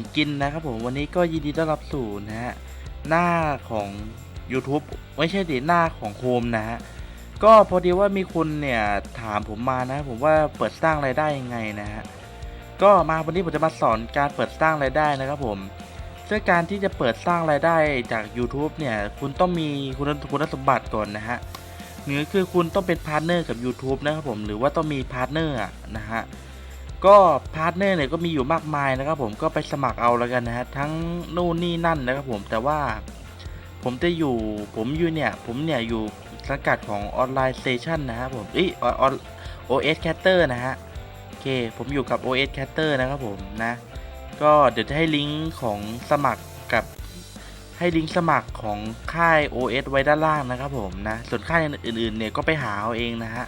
มกินนะครับผมวันนี้ก็ยินดีต้อนรับสู่นะฮะหน้าของ YouTube ไม่ใช่ดิหน้าของโฮมนะฮะก็พอดีว่ามีคนเนี่ยถามผมมานะผมว่าเปิดสร้างรายได้ยังไงนะฮะก็มาวันนี้ผมจะมาสอนการเปิดสร้างรายได้นะครับผมซึ่งการที่จะเปิดสร้างรายได้จาก YouTube เนี่ยคุณต้องมีคุณคุณสมบัติก่อนนะฮะหนึ่งคือคุณต้องเป็นพาร์ทเนอร์กับ YouTube นะครับผมหรือว่าต้องมีพาร์ทเนอร์นะฮะ ก็พาร์ทเนอร์เนี่ยก็มีอยู่มากมายนะครับผมก็ไปสมัครเอาแล้วกันนะฮะทั้งนู่นนี่นั่นนะครับผมแต่ว่าผมจะอยู่ผมอยู่เนี่ยผมเนี่ยอยู่สังกัดของออนไลน์สเตชันนะครับผมอ้ยออนโอเอสแคตเตอร์นะฮะโอเคผมอยู่กับ OS c a t t e r นะครับผมนะ ก็เดี๋ยวจะให้ลิงก์ของสมัครกับให้ลิงก์สมัครของค่าย OS ไว้ด้านล่างนะครับผมนะ ส่วนค่ายอื่นๆเนี่ยก็ไปหาเอาเองนะฮะ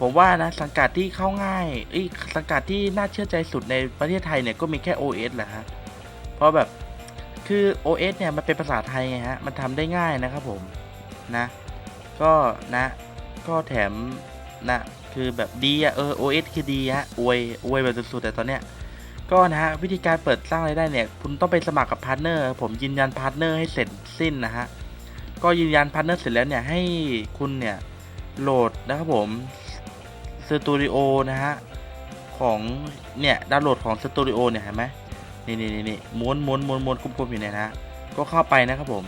ผมว่านะสังกัดที่เข้าง่ายอ้ยสังกัดที่น่าเชื่อใจสุดในประเทศไทยเนี่ยก็มีแค่ OS แหละฮะ เพราะแบบคือ OS เนี่ยมันเป็นภาษาไทยไงฮะ มันทำได้ง่ายนะครับผมนะ ก็นะ ก็แถมนะคือแบบดีอะเออ OS คือดีฮะอวยอวยแบบสุดๆแต่ตอนเนี้ยก็นะฮะวิธีการเปิดสร้างรายได้เนี่ยคุณต้องไปสมัครกับพาร์ทเนอร์ผมยืนยันพาร์ทเนอร์ให้เสร็จสิ้นนะฮะก็ยืนยันพาร์ทเนอร์เสร็จแล้วเนี่ยให้คุณเนี่ยโหลดนะครับผม สตูดิโอนะฮะ ของเนี่ยดาวน์โหลดของสตูดิโอเนี่ยเห็นไหมนี่นี่นี่นี่ม้วนม้วนม้วนม้วนกลมๆอยู่เนี่ยนะก็เข้าไปนะครับผม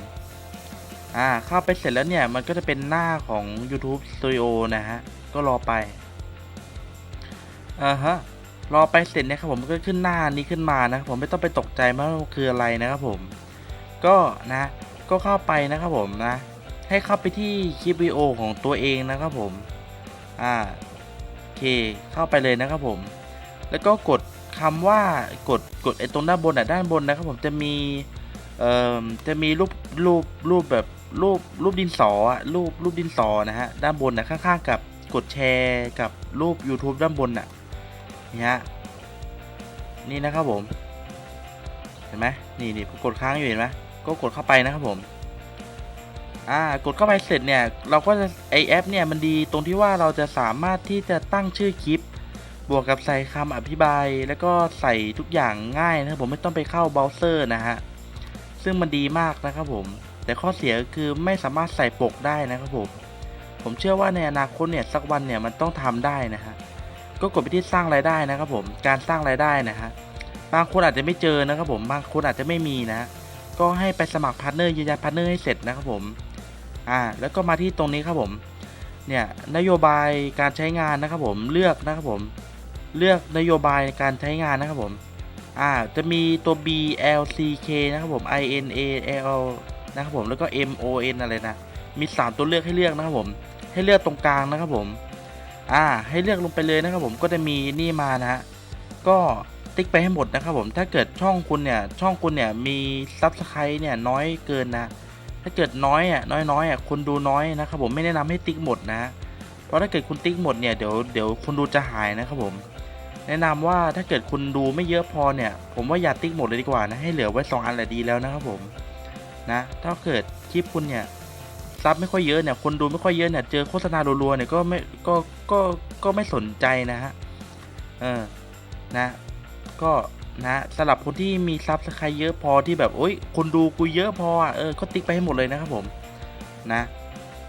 อ่า เข้าไปเสร็จแล้วเนี่ย มันก็จะเป็นหน้าของ YouTube Studio นะฮะ ก็รอไป อ่าฮะ รอไปเสร็จเนี่ยครับผมก็ขึ้นหน้านี้ขึ้นมานะครับผมไม่ต้องไปตกใจว่าคืออะไรนะครับผม ก็นะ ก็เข้าไปนะครับผมนะ ให้เข้าไปที่คลิปวิดีโอของตัวเองนะครับผม อ่า เค เข้าไปเลยนะครับผม แล้วก็กดคำว่ากดกดไอ้ตรงด้านบนอะด้านบนนะครับผมจะมีเอ่อจะมีรูปรูปรูปแบบรูปรูปดินสออะรูปรูปดินสอนะฮะด้านบนนะข้างๆกับกดแชร์กับรูป YouTube ด้านบนน่ะนี่ฮะนี่นะครับผม เห็นไหมนี่นี่กดค้างอยู่เห็นไหมก็กดเข้าไปนะครับผม อ่ากดเข้าไปเสร็จเนี่ยเราก็จะไอแอปเนี่ยมันดีตรงที่ว่าเราจะสามารถที่จะตั้งชื่อคลิป บวกกับใส่คำอธิบาย แล้วก็ใส่ทุกอย่างง่ายนะครับผมไม่ต้องไปเข้าเบราว์เซอร์นะฮะซึ่งมันดีมากนะครับผม แต่ข้อเสียคือไม่สามารถใส่ปกได้นะครับผม ผมเชื่อว่าในอนาคตเนี่ยสักวันเนี่ยมันต้องทำได้นะฮะก็กดไปที่สร้างรายได้นะครับผมการสร้างรายได้นะฮะบางคนอาจจะไม่เจอนะครับผมบางคนอาจจะไม่มีนะ ก็ให้ไปสมัครพาร์ทเนอร์ยืนยันพาร์ทเนอร์ให้เสร็จนะครับผม อ่าแล้วก็มาที่ตรงนี้ครับผมเนี่ยนโยบายการใช้งานนะครับผมเลือกนะครับผมเลือกนโยบายการใช้งานนะครับผมอ่าจะมีตัว B L C K นะครับผม I N A L นะครับผมแล้วก็ M O N อะไรนะมี 3 ตัวเลือกให้เลือกนะครับผมให้เลือกตรงกลางนะครับผมอ่าให้เลือกลงไปเลยนะครับผมก็จะมีนี่มานะฮะก็ติ๊กไปให้หมดนะครับผมถ้าเกิดช่องคุณเนี่ยช่องคุณเนี่ยมีซับสไครต์เนี่ยน้อยเกินนะ ถ้าเกิดน้อยอะน้อยๆอะคนดูน้อยนะครับผมไม่แนะนำให้ติ๊กหมดนะเพราะถ้าเกิดคุณติ๊กหมดเนี่ยเดี๋ยวเดี๋ยวคนดูจะหายนะครับผม แนะนำว่าถ้าเกิดคุณดูไม่เยอะพอเนี่ย ผมว่าอย่าติ๊กหมดเลยดีกว่านะให้เหลือไว้ 2 อันแหละดีแล้วนะครับผมนะถ้าเกิดคลิปคุณเนี่ยซับไม่ค่อยเยอะเนี่ยคนดูไม่ค่อยเยอะเนี่ยเจอโฆษณารัวๆเนี่ยก็ไม่ก็ก็ก็ไม่สนใจนะฮะเออนะ ก็นะสำหรับคนที่มีซับสไครเยอะพอที่แบบโอ้ยคนดูกูเยอะพออะเออก็ติ๊กไปให้หมดเลยนะครับผมนะ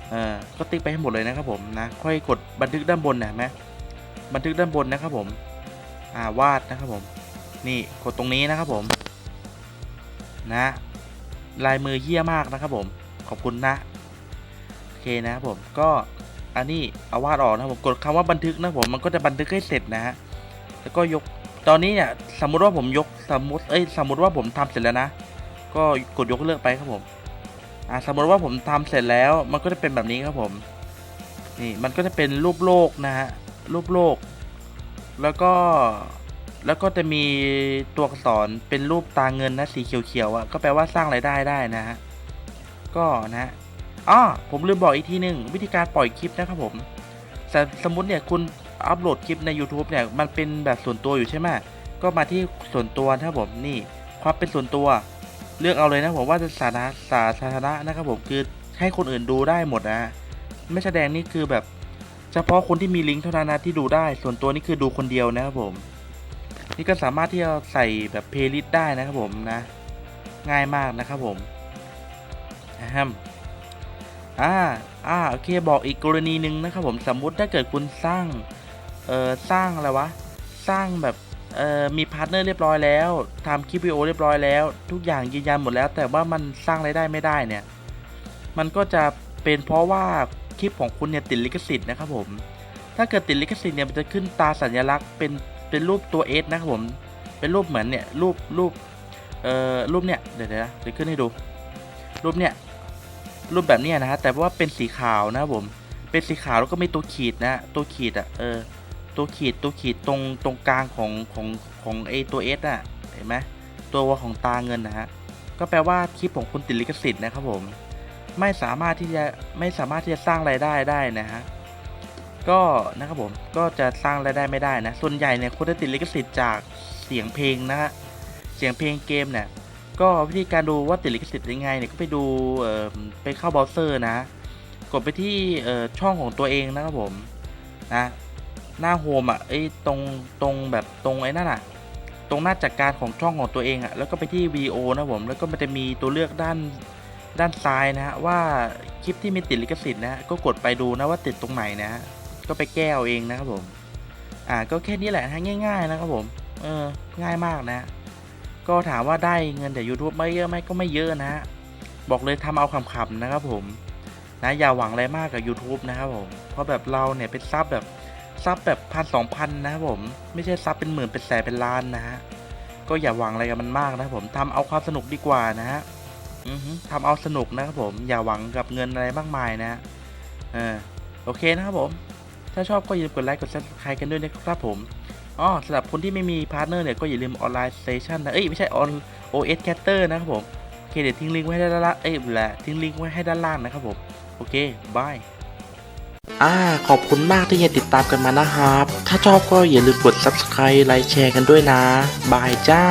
เออก็ติ๊กไปให้หมดเลยนะครับผมนะค่อยกดบันทึกด้านบนนะไหมบันทึกด้านบนนะครับผมอ่าวาดนะครับผม นี่กดตรงนี้นะครับผม นะ ลายมือเฮี้ยมากนะครับผมขอบคุณนะโอเคนะครับผมก็อันนี้เอาวาดออกนะครับผมกดคำว่าบันทึกนะผมมันก็จะบันทึกให้เสร็จนะฮะแล้วก็ยก ตอนนี้เนี่ยสมมุติว่าผมยกสมมติเอ้ยสมมติว่าผมทำเสร็จแล้วนะ ก็กดยกเลิกไปครับผมอ่าสมมติว่าผมทำเสร็จแล้วมันก็จะเป็นแบบนี้ครับผมนี่มันก็จะเป็นรูปโลกนะฮะรูปโลก แล้วก็แล้วก็จะมีตัวอักษรเป็นรูปตาเงินนะสีเขียวๆอะก็แปลว่าสร้างรายได้ได้นะฮะก็นะอ๋อผมลืมบอกอีกทีหนึ่งวิธีการปล่อยคลิปนะครับผมสมมติเนี่ยคุณ อัปโหลดคลิปใน YouTube เนี่ยมันเป็นแบบส่วนตัวอยู่ใช่ไหมก็มาที่ส่วนตัวนะครับผมนี่ความเป็นส่วนตัว เลือกเอาเลยนะผมว่าจะสาธารณะสาธารณะนะครับผมคือให้คนอื่นดูได้หมดนะไม่แสดงนี่คือแบบเฉพาะคนที่มีลิงก์เท่านั้นนะที่ดูได้ ส่วนตัวนี่คือดูคนเดียวนะครับผม นี่ก็สามารถที่จะใส่แบบเพลย์ลิสต์ได้นะครับผมนะ ง่ายมากนะครับผมอะแฮมอ่าอ่า โอเค บอกอีกกรณีหนึ่งนะครับผม สมมุติถ้าเกิดคุณสร้าง เออสร้างอะไรวะ สร้างแบบเออมีพาร์ทเนอร์เรียบร้อยแล้วทำคลิปวิดีโอเรียบร้อยแล้ว ทุกอย่างยืนยันหมดแล้ว แต่ว่ามันสร้างรายได้ไม่ได้เนี่ย มันก็จะเป็นเพราะว่าคลิปของคุณเนี่ยติดลิขสิทธิ์นะครับผม ถ้าเกิดติดลิขสิทธิ์เนี่ยมันจะขึ้นตาสัญลักษณ์เป็นเป็นรูปตัว S นะครับผม เป็นรูปเหมือนเนี่ยรูปรูปเอ่อรูปเนี่ยเดี๋ยวเดี๋ยวนะเดี๋ยวขึ้นให้ดู รูปเนี่ยรูปแบบเนี้ยนะฮะแต่ว่าเป็นสีขาวนะครับผม เป็นสีขาวแล้วก็มีตัวขีดนะตัวขีดอะเออ ตัวขีดตัวขีดตรงตรงกลางของของของไอตัวเอสอะเห็นไหมตัวของตาเงินนะฮะก็แปลว่าคลิปของคุณติดลิขสิทธิ์นะครับผม ไม่สามารถที่จะไม่สามารถที่จะสร้างรายได้ได้นะฮะก็นะครับผมก็จะสร้างรายได้ไม่ได้นะส่วนใหญ่เนี่ยคุณจะติดลิขสิทธิ์จากเสียงเพลงนะฮะเสียงเพลงเกมเนี่ยก็วิธีการดูว่าติดลิขสิทธิ์ยังไงเนี่ยก็ไปดูไปเข้าเบราว์เซอร์นะ กดไปที่ช่องของตัวเองนะครับผมนะ หน้าโฮมอะไอ้ตรงตรงแบบตรงไอ้นั่นอะตรงหน้าจัดการของช่องของตัวเองอะแล้วก็ไปที่ VO นะผมแล้วก็มันจะมีตัวเลือกด้านด้านซ้ายนะฮะว่าคลิปที่มีติดลิขสิทธิ์นะก็กดไปดูนะว่าติดตรงไหนนะฮะก็ไปแก้เอาเองนะครับผมอ่าก็แค่นี้แหละฮะง่าย ๆ นะครับผมเออง่ายมากนะ ก็ถามว่าได้เงินจาก YouTube ไม่เยอะไหมก็ไม่เยอะนะฮะบอกเลยทำเอาขำๆนะครับผมนะอย่าหวังอะไรมากกับ YouTube นะครับผมเพราะแบบเราเนี่ยเป็นซับแบบ ซับแบบพันสองพันนะครับผม ไม่ใช่ซับเป็นหมื่นเป็นแสนเป็นล้านนะฮะ ก็อย่าหวังอะไรกับมันมากนะครับผมทำเอาความสนุกดีกว่านะฮะทำเอาสนุกนะครับผม อย่าหวังกับเงินอะไรมากมายนะฮะเออโอเคนะครับผม ถ้าชอบก็อย่าลืมกดไลค์กดซับสไครต์กันด้วยนะครับผมอ๋อสำหรับคนที่ไม่มีพาร์ทเนอร์เนี่ยก็อย่าลืมออนไลน์สเตชันนะเอ้ยไม่ใช่ออน OS Caster นะครับผมโอเคเดี๋ยวทิ้งลิงก์ไว้ให้ด้านล่างเอ้ยแหละทิ้งลิงก์ไว้ให้ด้านล่างนะครับผม โอเคบาย อ่าขอบคุณมากที่ยังติดตามกันมานะครับ ถ้าชอบก็อย่าลืมกด subscribe ไลค์แชร์กันด้วยนะ บายจ้า